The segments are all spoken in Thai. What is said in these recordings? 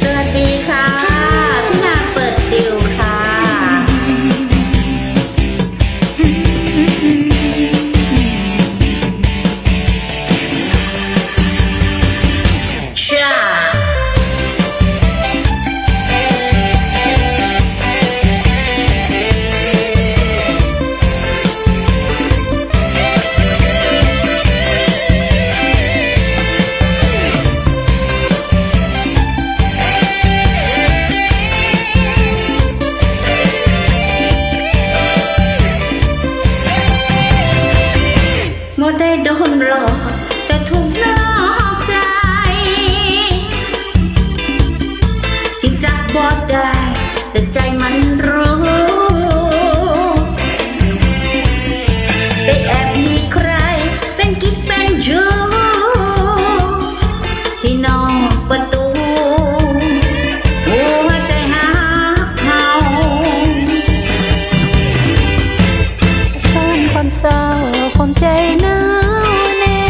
สวัสดีค่ะ บ่ได้โดนหลอก แต่ถูกนอกใจ ที่จับบ่ได้ แต่ใจมันรู้ ความใจหนาวแน่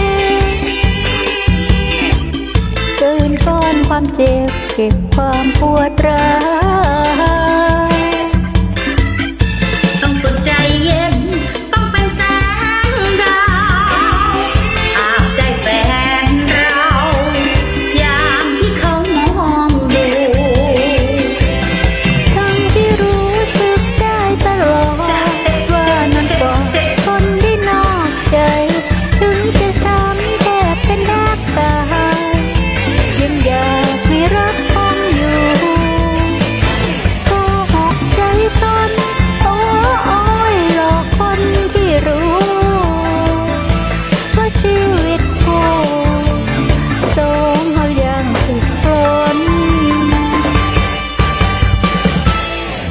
เกินก้อนความเจ็บเก็บความปวดร้าว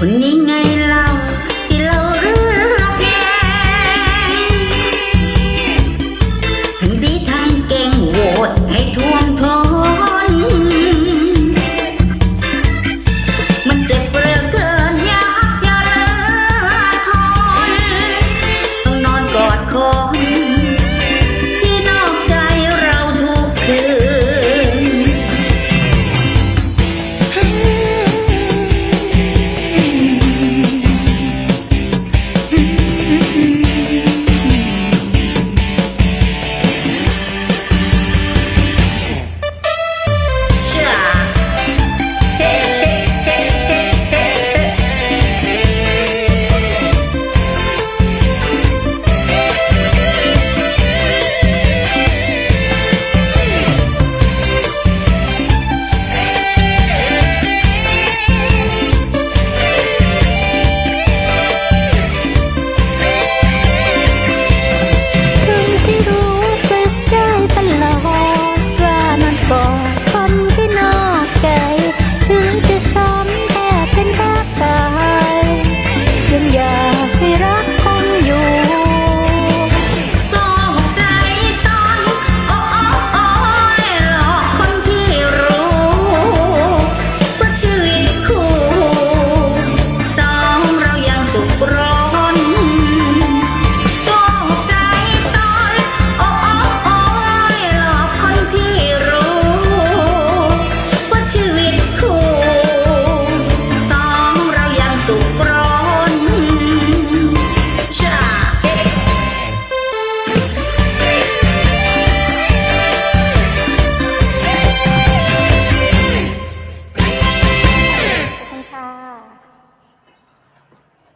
你爱。 อยากให้รัก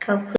সব